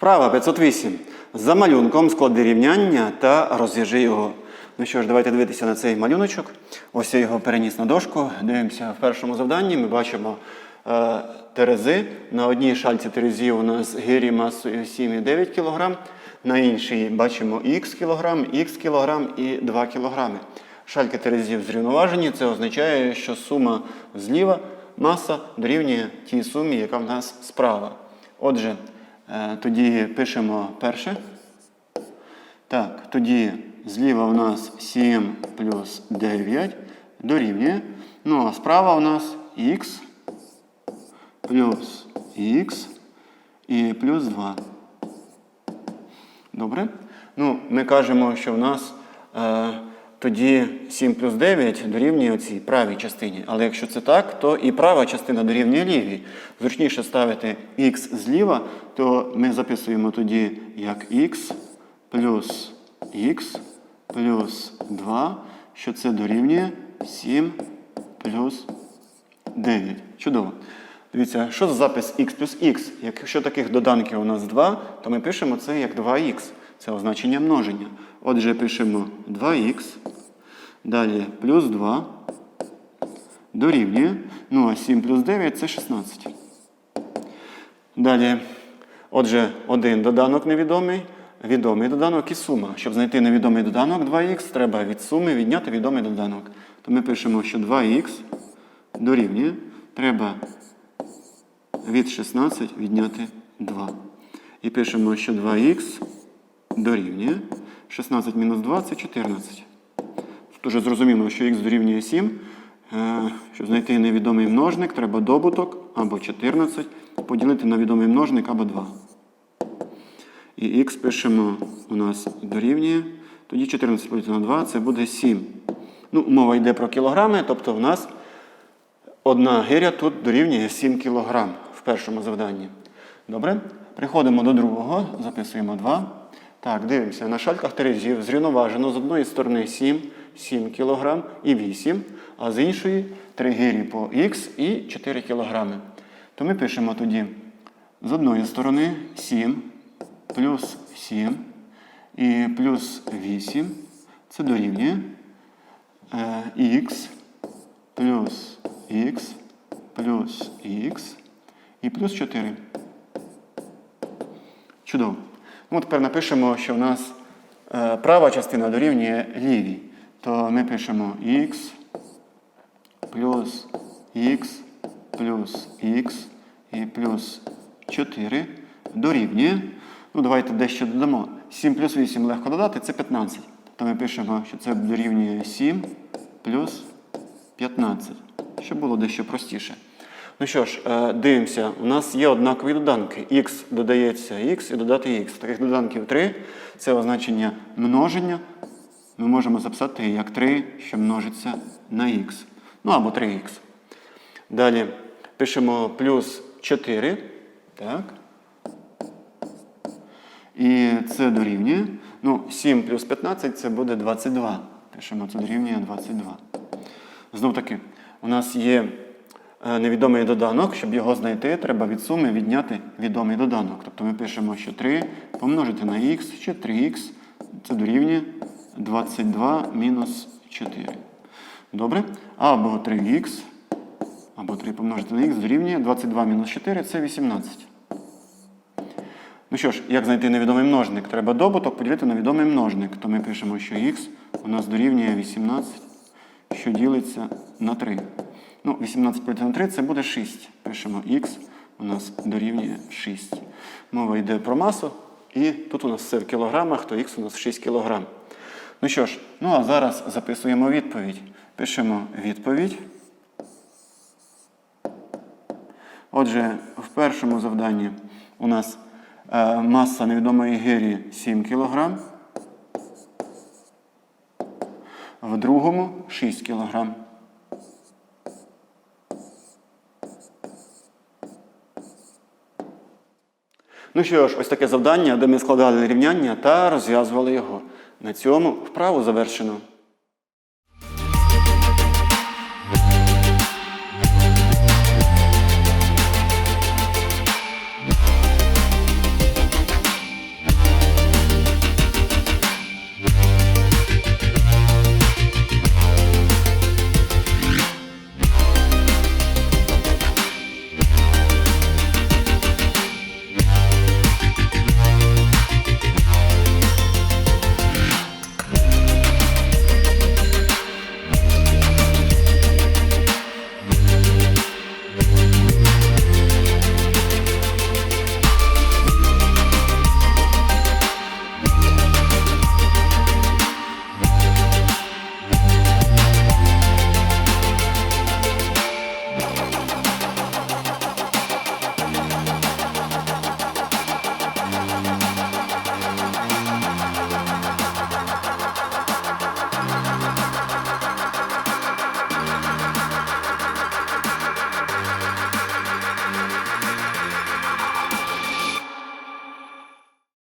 Вправа 508. За малюнком склади рівняння та розв'яжи його. Ну що ж, давайте дивитися на цей малюночок. Ось я його переніс на дошку. Дивимося в першому завданні. Ми бачимо е, терези. На одній шальці терезів у нас гирі масою 7,9 кг, на іншій бачимо х кг, х кг і 2 кг. Шальки терезів зрівноважені. Це означає, що сума зліва маса дорівнює тій сумі, яка в нас справа. Отже, тоді пишемо перше. Так, тоді зліва у нас 7 плюс 9 дорівнює. Ну, а справа у нас х плюс х і плюс 2. Добре? Ну, ми кажемо, що в нас е, тоді 7 плюс 9 дорівнює цій правій частині. Але якщо це так, то і права частина дорівнює лівій. Зручніше ставити х зліва, то ми записуємо тоді як х плюс х плюс 2, що це дорівнює 7 плюс 9. Чудово. Дивіться, що за запис x плюс x? Якщо таких доданків у нас 2, то ми пишемо це як 2х. Це означення множення. Отже, пишемо 2х, далі плюс 2 дорівнює. Ну, а 7 плюс 9 це 16. Далі, отже, один доданок невідомий, відомий доданок і сума. Щоб знайти невідомий доданок 2х, треба від суми відняти відомий доданок. То ми пишемо, що 2х дорівнює. Треба від 16 відняти 2. І пишемо, що 2х дорівнює 16 мінус 2 це 14. Тут уже зрозуміло, що х дорівнює 7. Е, Щоб знайти невідомий множник, треба добуток або 14 поділити на відомий множник або 2. І х пишемо у нас дорівнює. Тоді 14 поділити на 2 це буде 7. Ну, мова йде про кілограми, тобто в нас одна гиря тут дорівнює 7 кг в першому завданні. Добре? Приходимо до другого, записуємо 2. Так, дивимося, на шальках терезів зрівноважено з одної сторони 7, 7 кг і 8, а з іншої 3 гирі по х і 4 кг. То ми пишемо тоді з одної сторони 7 плюс 7 і плюс 8. Це дорівнює е, х плюс х плюс х і плюс 4. Чудово. Ну, тепер напишемо, що в нас е, права частина дорівнює лівій. То ми пишемо х плюс х плюс х і плюс 4 дорівнює. Ну, давайте дещо додамо. 7 плюс 8 легко додати, це 15. То ми пишемо, що це дорівнює 7 плюс 15. Щоб було дещо простіше. Ну що ж, е, дивимося, у нас є однакові доданки. Х додається х і додати х. Таких доданків 3. Це означення множення. Ми можемо записати як 3, що множиться на х. Ну або 3х. Далі пишемо плюс 4. Так. І це дорівнює. Ну, 7 плюс 15 це буде 22. Пишемо, це дорівнює 22. Знов таки, у нас є невідомий доданок. Щоб його знайти, треба від суми відняти відомий доданок. Тобто ми пишемо, що 3 помножити на х, чи 3х це дорівнює 22 мінус 4. Добре? Або 3х, або 3 помножити на х дорівнює 22 мінус 4 це 18. Ну що ж, як знайти невідомий множник? Треба добуток поділити на відомий множник. То ми пишемо, що х у нас дорівнює 18, що ділиться на 3. Ну, 18 поділити на 3 це буде 6. Пишемо х у нас дорівнює 6. Мова йде про масу, і тут у нас все в кілограмах, то х у нас 6 кілограм. Ну що ж, ну а зараз записуємо відповідь. Пишемо відповідь. Отже, в першому завданні у нас е, маса невідомої гирі 7 кг, в другому 6 кг. Ну що ж, ось таке завдання, де ми складали рівняння та розв'язували його. На цьому вправу завершено.